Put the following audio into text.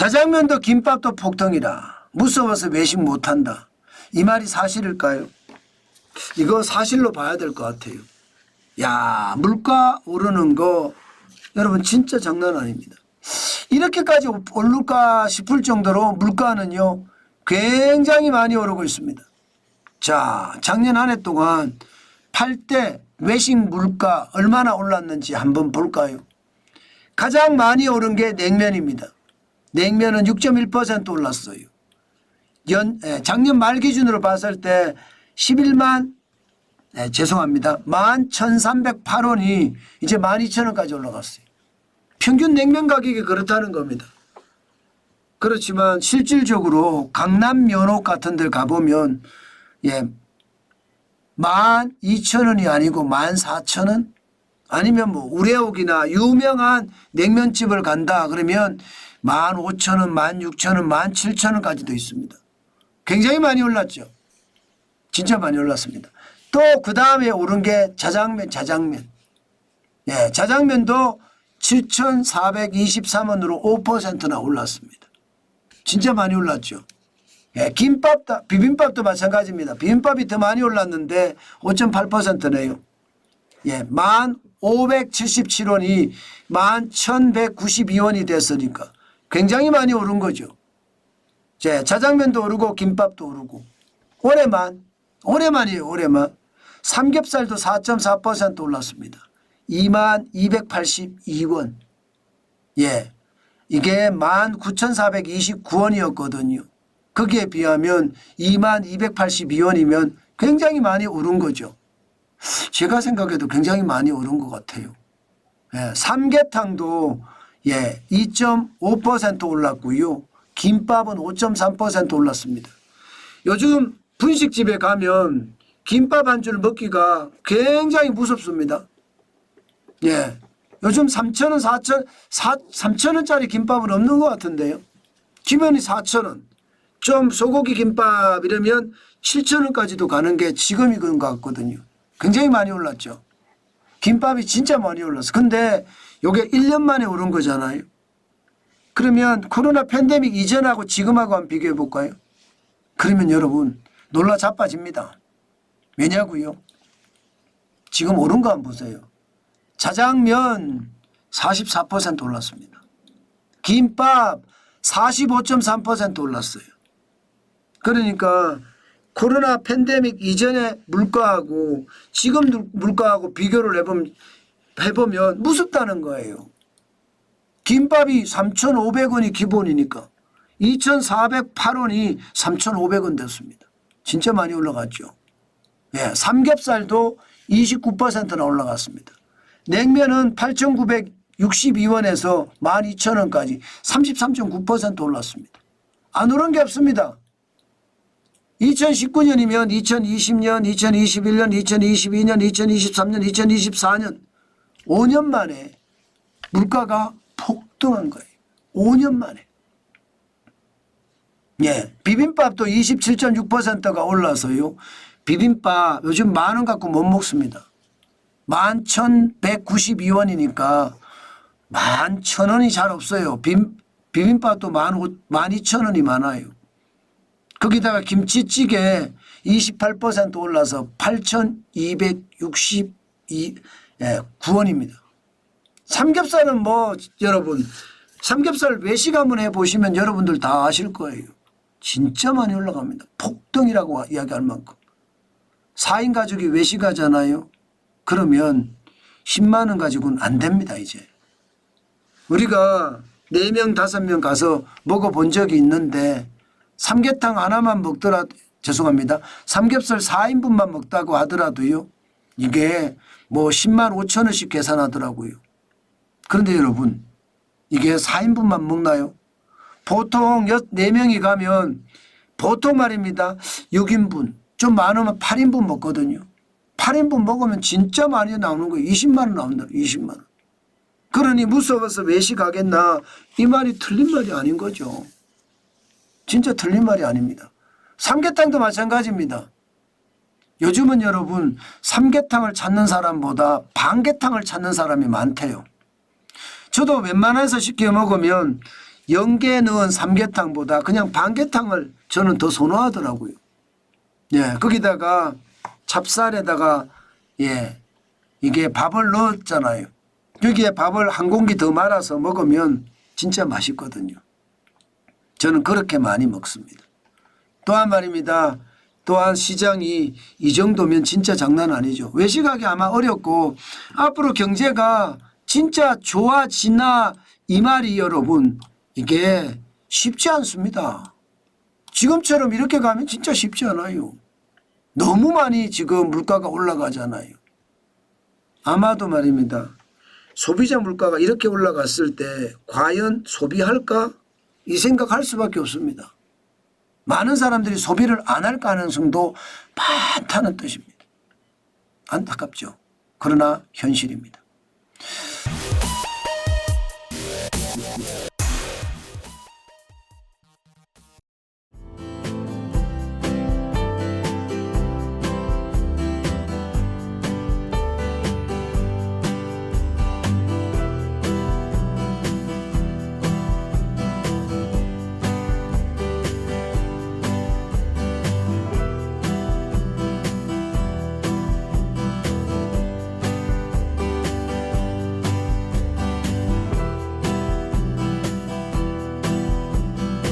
자장면도 김밥도 폭등이라 무서워서 외식 못한다. 이 말이 사실일까요? 이거 사실로 봐야 될 것 같아요. 야 물가 오르는 거 여러분 진짜 장난 아닙니다. 이렇게까지 오를까 싶을 정도로 물가는요 굉장히 많이 오르고 있습니다. 자 작년 한 해 동안 팔때 외식 물가 얼마나 올랐는지 한번 볼까요? 가장 많이 오른 게 냉면입니다. 냉면은 6.1% 올랐어요. 연, 에, 작년 말 기준으로 봤을 때 11만 네, 죄송합니다. 11,308원이 이제 12,000원까지 올라갔어요. 평균 냉면 가격이 그렇다는 겁니다. 그렇지만 실질적으로 강남 면옥 같은 데 가보면 예, 12,000원이 아니고 14,000원 아니면 뭐 우레옥이나 유명한 냉면집을 간다 그러면 15,000원, 16,000원, 17,000원까지도 있습니다. 굉장히 많이 올랐죠. 진짜 많이 올랐습니다. 또 그 다음에 오른 게 자장면, 자장면. 예, 자장면도 7,423원으로 5%나 올랐습니다. 진짜 많이 올랐죠. 예, 김밥도, 비빔밥도 마찬가지입니다. 비빔밥이 더 많이 올랐는데 5.8%네요. 예, 1,577원이 11,192원이 됐으니까 굉장히 많이 오른 거죠. 제 자장면도 오르고 김밥도 오르고 올해만 올해만이에요 올해만 삼겹살도 4.4% 올랐습니다. 2만 282원 예 이게 19,429원이었거든요. 거기에 비하면 2만 282원이면 굉장히 많이 오른 거죠. 제가 생각해도 굉장히 많이 오른 것 같아요. 예, 삼계탕도 예, 2.5% 올랐고요. 김밥은 5.3% 올랐습니다. 요즘 분식집에 가면 김밥 한 줄 먹기가 굉장히 무섭습니다. 예. 요즘 3,000원, 4,000, 3,000원짜리 김밥은 없는 것 같은데요. 기본이 4,000원. 좀 소고기 김밥 이러면 7,000원까지도 가는 게 지금이 그런 것 같거든요. 굉장히 많이 올랐죠. 김밥이 진짜 많이 올랐어. 근데 요게 1년 만에 오른 거잖아요. 그러면 코로나 팬데믹 이전하고 지금하고 한번 비교해 볼까요? 그러면 여러분 놀라 자빠집니다. 왜냐고요? 지금 오른 거 한번 보세요. 자장면 44% 올랐습니다. 김밥 45.3% 올랐어요. 그러니까 코로나 팬데믹 이전의 물가하고 지금 물가하고 비교를 해보면, 해보면 무섭다는 거예요. 김밥이 3,500원이 기본이니까 2,408원이 3,500원 됐습니다. 진짜 많이 올라갔죠. 예, 삼겹살도 29%나 올라갔습니다. 냉면은 8,962원에서 12,000원까지 33.9% 올랐습니다. 안 오른 게 없습니다. 2019년이면 2020년, 2021년, 2022년, 2023년, 2024년 5년 만에 물가가 폭등한 거예요. 5년 만에. 예, 비빔밥도 27.6%가 올라서요. 비빔밥 요즘 만 원 갖고 못 먹습니다. 11,192원이니까 만천 원이 잘 없어요. 비, 비빔밥도 만, 오, 만 이천 원이 많아요. 거기다가 김치찌개 28% 올라서 8,262 예, 9원입니다. 삼겹살은 뭐 여러분 삼겹살 외식 한번 해보시면 여러분들 다 아실 거예요. 진짜 많이 올라갑니다. 폭등이라고 이야기할 만큼. 4인 가족이 외식하잖아요. 그러면 10만 원 가지고는 안 됩니다 이제. 우리가 4명 5명 가서 먹어본 적이 있는데 삼계탕 하나만 먹더라도 죄송합니다. 삼겹살 4인분만 먹다고 하더라도요. 이게 뭐 10만 5천 원씩 계산하더라고요. 그런데 여러분 이게 4인분만 먹나요? 보통 4명이 가면 보통 말입니다. 6인분 좀 많으면 8인분 먹거든요. 8인분 먹으면 진짜 많이 나오는 거예요. 20만 원 나온다. 20만 원. 그러니 무서워서 외식하겠나 이 말이 틀린 말이 아닌 거죠. 진짜 틀린 말이 아닙니다. 삼계탕도 마찬가지입니다. 요즘은 여러분 삼계탕을 찾는 사람보다 반계탕을 찾는 사람이 많대요. 저도 웬만해서 쉽게 먹으면 연계 넣은 삼계탕보다 그냥 반계탕을 저는 더 선호하더라고요. 예, 거기다가 찹쌀에다가 예, 이게 밥을 넣었잖아요. 여기에 밥을 한 공기 더 말아서 먹으면 진짜 맛있거든요. 저는 그렇게 많이 먹습니다. 또한 말입니다. 또한 시장이 이 정도면 진짜 장난 아니죠. 외식하기 아마 어렵고 앞으로 경제가 진짜 좋아지나 이 말이 여러분 이게 쉽지 않습니다. 지금처럼 이렇게 가면 진짜 쉽지 않아요. 너무 많이 지금 물가가 올라가잖아요. 아마도 말입니다. 소비자 물가가 이렇게 올라갔을 때 과연 소비할까? 이 생각할 수밖에 없습니다. 많은 사람들이 소비를 안 할 가능성도 많다는 뜻입니다. 안타깝죠. 그러나 현실입니다.